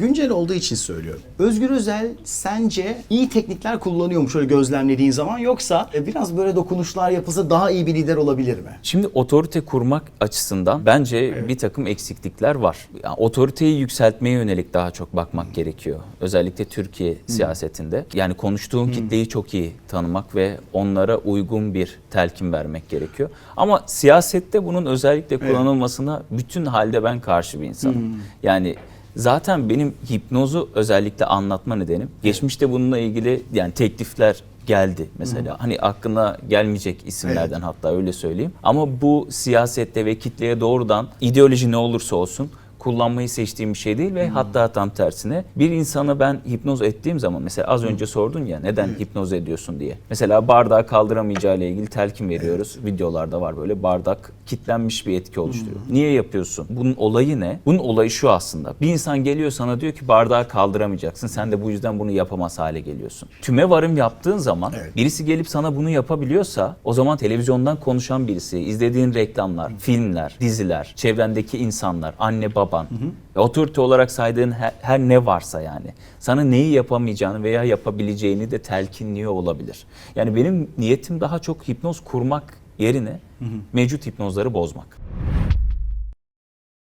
Güncel olduğu için söylüyorum. Özgür Özel sence iyi teknikler kullanıyor mu şöyle gözlemlediğin zaman yoksa e, biraz böyle dokunuşlar yapılsa daha iyi bir lider olabilir mi? Şimdi otorite kurmak açısından bence bir takım eksiklikler var. Yani otoriteyi yükseltmeye yönelik daha çok bakmak gerekiyor. Özellikle Türkiye siyasetinde. Yani konuştuğun kitleyi çok iyi tanımak ve onlara uygun bir telkin vermek gerekiyor. Ama siyasette bunun özellikle kullanılmasına bütün halde ben karşı bir insanım. Yani zaten benim hipnozu özellikle anlatma nedenim. Geçmişte bununla ilgili yani teklifler geldi mesela. Hani aklına gelmeyecek isimlerden hatta öyle söyleyeyim. Ama bu siyasette ve kitleye doğrudan ideoloji ne olursa olsun kullanmayı seçtiğim bir şey değil ve hatta tam tersine bir insana ben hipnoz ettiğim zaman mesela az önce sordun ya neden hipnoz ediyorsun diye. Mesela bardağı kaldıramayacağı ile ilgili telkin veriyoruz. Videolarda var böyle bardak kitlenmiş bir etki oluşturuyor. Niye yapıyorsun? Bunun olayı ne? Bunun olayı şu aslında. Bir insan geliyor sana diyor ki bardağı kaldıramayacaksın. Sen de bu yüzden bunu yapamaz hale geliyorsun. Tüme varım yaptığın zaman Evet. birisi gelip sana bunu yapabiliyorsa o zaman televizyondan konuşan birisi, izlediğin reklamlar, filmler, diziler, çevrendeki insanlar, anne baban, ve otorite olarak saydığın her, her ne varsa yani sana neyi yapamayacağını veya yapabileceğini de telkinliyor olabilir. Yani benim niyetim daha çok hipnoz kurmak yerine mevcut hipnozları bozmak.